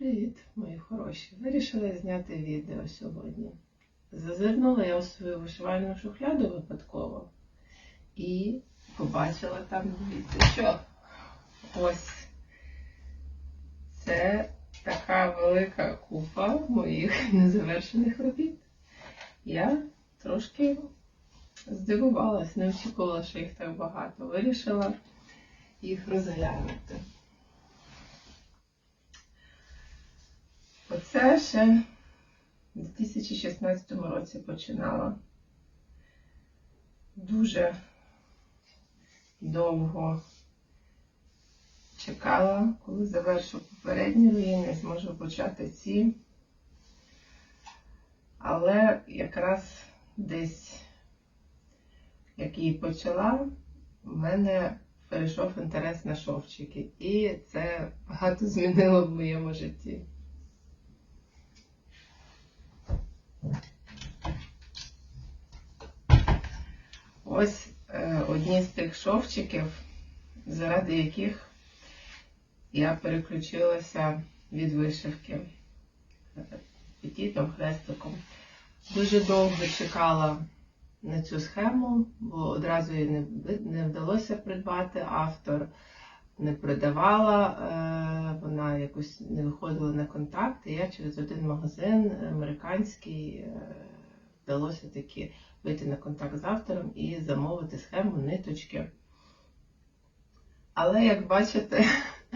Привіт, мої хороші. Вирішила зняти відео сьогодні. Зазирнула я у свою вишивальну шухляду випадково і побачила там, дивіться, що ось це така велика купа моїх незавершених робіт. Я трошки здивувалась, не очікувала, що їх так багато. Вирішила їх розглянути. Оце ще в 2016 році починала. Дуже довго чекала, коли завершу попередні руїни, зможу почати ці. Але якраз десь, як її почала, в мене перейшов інтерес на шовчики. І це багато змінило в моєму житті. Ось е, одні з тих шовчиків, заради яких я переключилася від вишивки петітом, хрестиком. Дуже довго чекала на цю схему, бо одразу її не, не вдалося придбати. Автор не продавала, е, вона якось не виходила на контакт. І я через один магазин американський е, вдалося таки вийти на контакт з автором і замовити схему ниточки. Але, як бачите,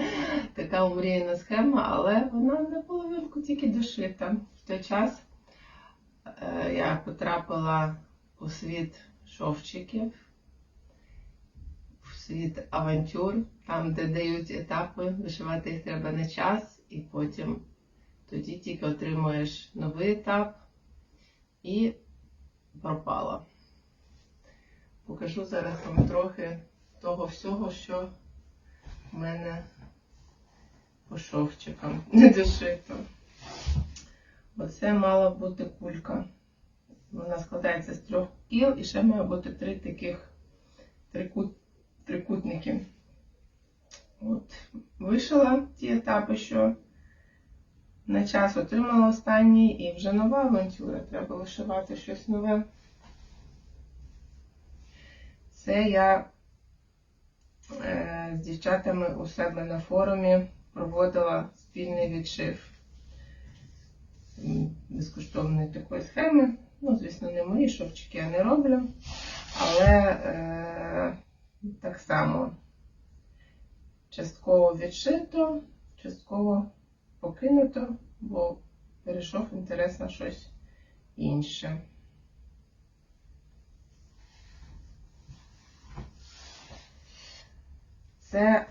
така омріяна схема, але вона на половинку тільки дошита. В той час е, я потрапила у світ шовчиків, світ авантюр, там, де дають етапи, вишивати їх треба на час, і потім тоді тільки отримуєш новий етап і пропала. Покажу зараз вам трохи того всього, що в мене по шовчикам не дошито. Оце мала бути кулька. Вона складається з трьох кіл і ще має бути три таких трикут, трикутники. От, Вишила ті етапи, що на час отримала останній і вже нова авантюра. Треба вишивати щось нове. Це я е, з дівчатами у себе на форумі проводила спільний відшив безкоштовної такої схеми. Ну, звісно, не мої шовчики я не роблю, але е, так само частково відшито, частково покинуто, бо перейшов інтерес на щось інше. Це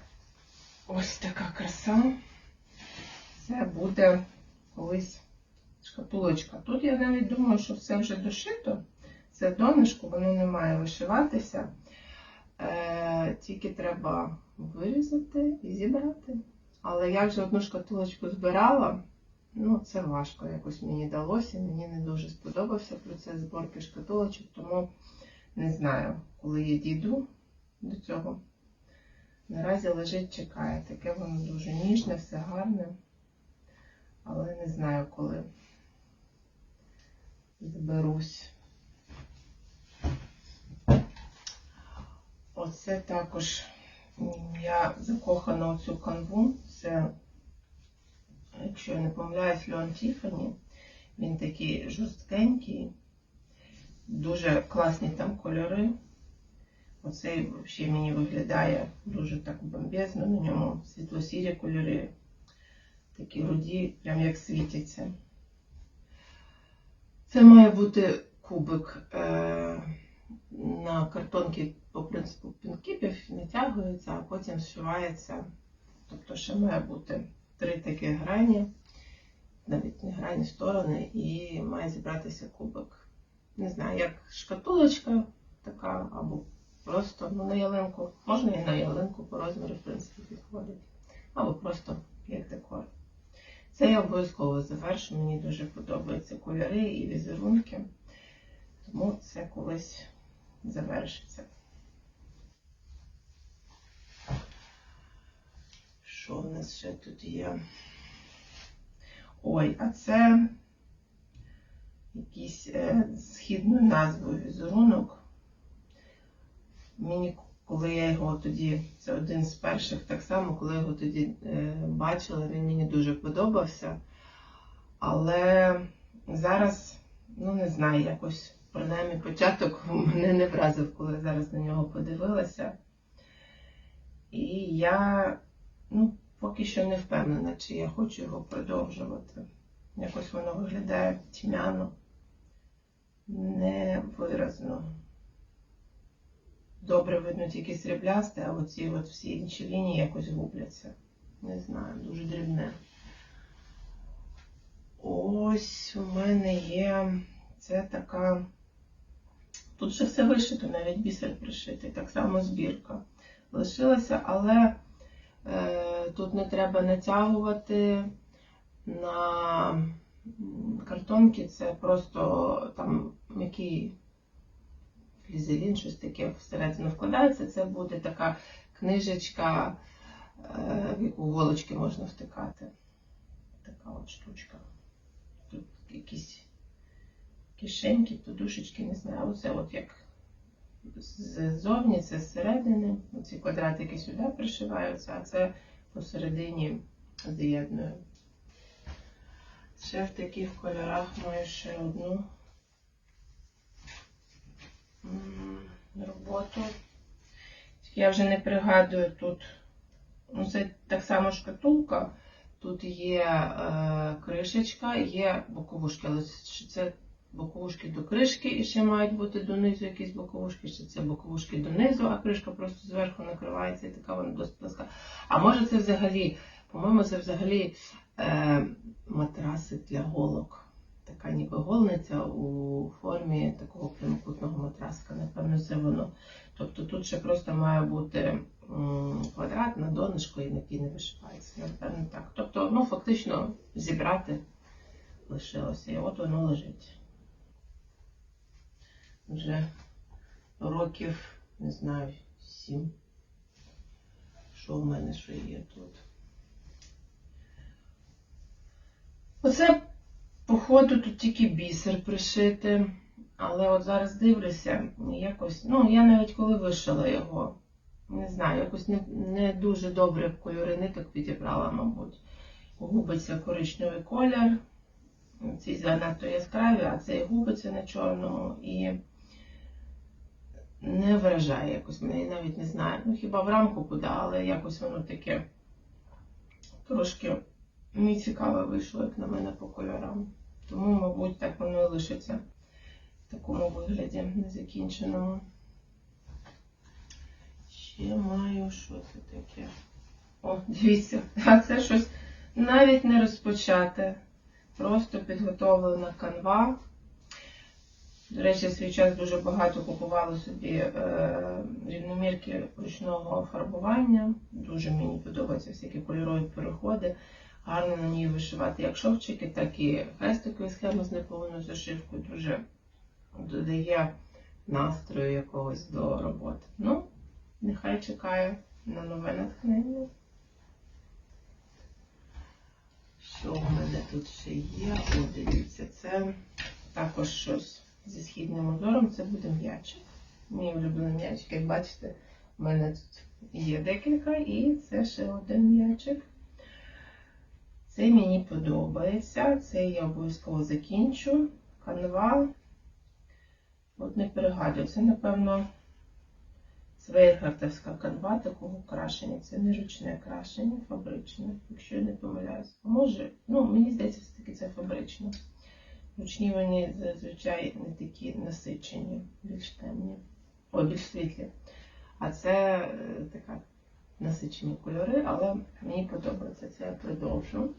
ось така краса. Це буде колись шкатулочка. Тут я навіть думаю, що все вже дошито. Це донышко, воно не має вишиватися. Е, Тільки треба вирізати і зібрати. Але я вже одну шкатулочку збирала. Ну, це важко якось мені далося. Мені не дуже сподобався процес зборки шкатулочок, тому не знаю, коли я дійду до цього. Наразі лежить, чекає. Таке воно дуже ніжне, все гарне. Але не знаю, коли зберусь. Оце також я закохана у цю канву. Це, якщо я не помиляюсь, Леон Тіфані. Він такий жорсткенький, дуже класні там кольори. Оцей взагалі мені виглядає дуже так бомбезно, на ньому світло-сірі кольори, такі руді, прям як світяться. Це має бути кубик е, на картонки по принципу пінкіпів, натягується, а потім зшивається. Тобто ще має бути три такі грані, навіть не грані сторони, і має зібратися кубик. Не знаю, як шкатулочка така, або просто ну, на ялинку. Можна і на ялинку по розміру, в принципі, підходить. Або просто як декор. Це я обов'язково завершу. Мені дуже подобаються кольори і візерунки. Тому це колись завершиться. Що в нас ще тут є? Ой, а це якийсь е, східною назвою візерунок. Мені, коли я його тоді, це один з перших так само, коли я його тоді е, бачила, він мені дуже подобався. Але зараз, ну не знаю, якось принаймні початок мене не вразив, коли я зараз на нього подивилася. І я ну, поки що не впевнена, чи я хочу його продовжувати. Якось воно виглядає тьмяно, невиразно. Добре видно тільки сріблясте, а оці от всі інші лінії якось губляться. Не знаю, дуже дрібне. Ось у мене є це така. Тут ще все вишито, навіть бісер пришитий, так само збірка. Лишилася, але е, тут не треба натягувати на картонки, це просто там м'який флізелін, щось таке всередину вкладається. Це буде така книжечка, е, в яку голочки можна втикати. Така от штучка. Тут якісь кишеньки, подушечки, не знаю. Оце от як ззовні, це зсередини. Ці квадратики сюди пришиваються, а це посередині з'єдную. Ще в таких кольорах маю ще одну роботу. Я вже не пригадую тут. Ну, це так само шкатулка. Тут є е, кришечка, є боковушки, але це боковушки до кришки і ще мають бути донизу якісь боковушки, чи це боковушки донизу, а кришка просто зверху накривається і така вона досить пласка. А може це взагалі, по-моєму, це взагалі е, матраси для голок. Така ніби голниця у формі такого прямокутного матраска. Напевно, це воно. Тобто тут ще просто має бути квадрат на донышко, і який не вишивається. Напевно, так. Тобто, ну, фактично зібрати лишилося. І от воно лежить. Вже років, не знаю, сім. Що в мене що є тут? Оце, походу, тут тільки бісер пришити. Але от зараз дивлюся, якось, ну, я навіть коли вишила його, не знаю, якось не, не дуже добре кольори ниток підібрала, мабуть. Губиться коричневий колір. Ці занадто яскраві, а цей губиться на чорному і вражає якось. Мене навіть не знаю. Ну хіба в рамку куди, але якось воно таке трошки не цікаве вийшло, як на мене по кольорам. Тому, мабуть, так воно і лишиться в такому вигляді незакінченому. Ще маю, що це таке? О, дивіться, а це щось навіть не розпочати. Просто підготовлена канва. До речі, свій час дуже багато купувала собі е, рівномірки ручного фарбування. Дуже мені подобаються всякі кольорові переходи. Гарно на ній вишивати як шовчики, так і хрестикові схеми з неповною зашивкою. Дуже додає настрою якогось до роботи. Ну, нехай чекає на нове натхнення. Що в мене тут ще є? О, дивіться, це також щось зі східним узором, це буде м'ячик. Мій улюблений м'ячик, як бачите, в мене тут є декілька, і це ще один м'ячик. Це мені подобається. Це я обов'язково закінчу. Канва. От не перегадую. Це, напевно, свейхартовська канва такого крашення. Це не ручне крашення, фабричне, якщо я не помиляюсь. Може, ну, мені здається, все-таки це фабричне. Ручні вони зазвичай не такі насичені, більш темні, о, більш світлі. А це е, така насичені кольори, але мені подобається. Це я продовжу.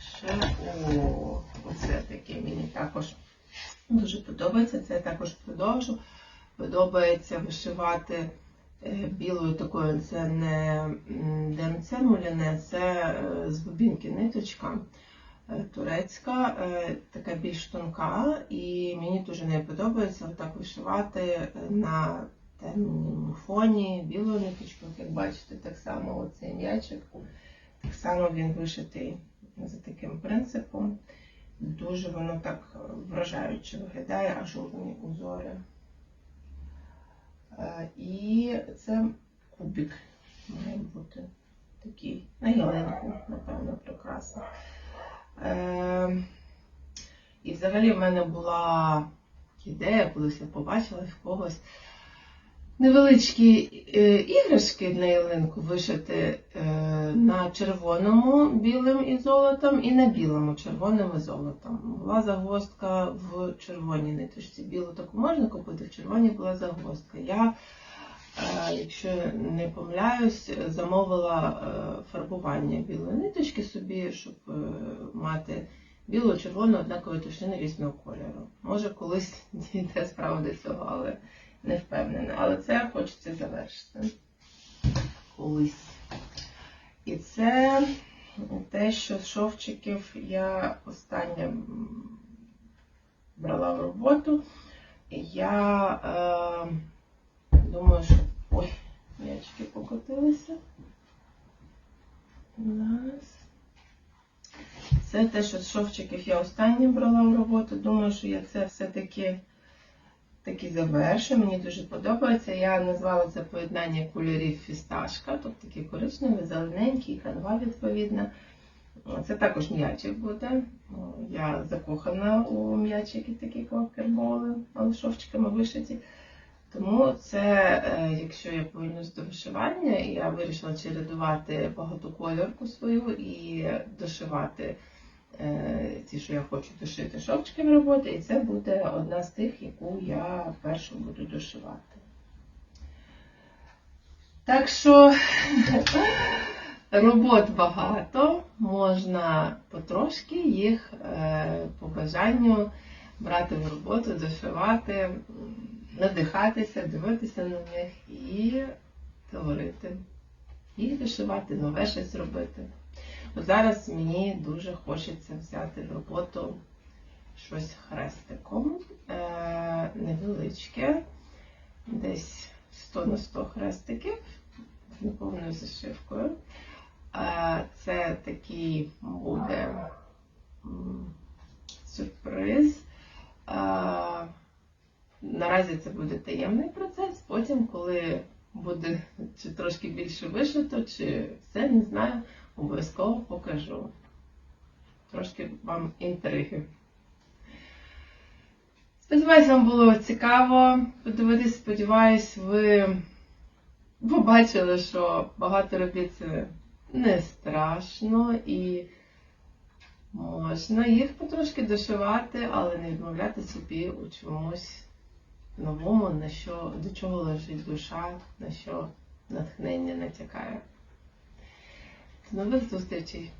Ще о, оце таке мені також дуже подобається. Це я також продовжу. Подобається вишивати е, білою такою, це не ДМЦ муляне, це е, з бобінки ниточка турецька, е, така більш тонка, і мені дуже не подобається отак вишивати е, на темному фоні білою ниточкою, як бачите, так само оцей м'ячик, так само він вишитий за таким принципом. Дуже воно так вражаюче виглядає, ажурні узори. Е, І це кубик має бути такий на ялинку, напевно, прикраса. Е, І взагалі в мене була ідея, колись я побачила в когось невеличкі е, іграшки на ялинку вишити е, на червоному білим і золотом, і на білому червоним і золотом. Була загвоздка в червоній ниточці. Білу таку можна купити, в червоній була загвоздка. Я, якщо не помиляюсь, замовила е, фарбування білої ниточки собі, щоб е, мати білу, червону, однакові тушини різного кольору. Може, колись дійде справа до цього, але не впевнена. Але це хочеться завершити колись. І це те, що з шовчиків я останнє брала в роботу. Я е, думаю, що. Ой, м'ячки покотилися. Раз. Це те, що з шовчиків я останнє брала в роботу. Думаю, що я це все-таки таки завершу. Мені дуже подобається. Я назвала це поєднання кольорів фісташка, тобто такий коричневий, зелененький, канва відповідна. Це також м'ячик буде. Я закохана у м'ячики, такі квакерболи, але шовчиками вишиті. Тому це, е, якщо я повернусь до вишивання, я вирішила чередувати багатокольорку свою і дошивати е, ті, що я хочу дошити шовчиками роботи, і це буде одна з тих, яку я першу буду дошивати. Так що робот багато, можна потрошки їх е, по бажанню брати в роботу, дошивати, надихатися, дивитися на них і творити. І вишивати, нове щось робити. От зараз мені дуже хочеться взяти в роботу щось хрестиком е, невеличке, десь 100 на 100 хрестиків з неповною зашивкою. Е, це такий буде сюрприз. Е, наразі це буде таємний процес. Потім, коли буде чи трошки більше вишито, чи все, не знаю, обов'язково покажу. Трошки вам інтриги. Сподіваюсь, вам було цікаво подивитись. Сподіваюсь, ви побачили, що багато робіт це не страшно і можна їх потрошки дошивати, але не відмовляти собі у чомусь новому, на що, до чого лежить душа, на що натхнення натякає. До нових зустрічей!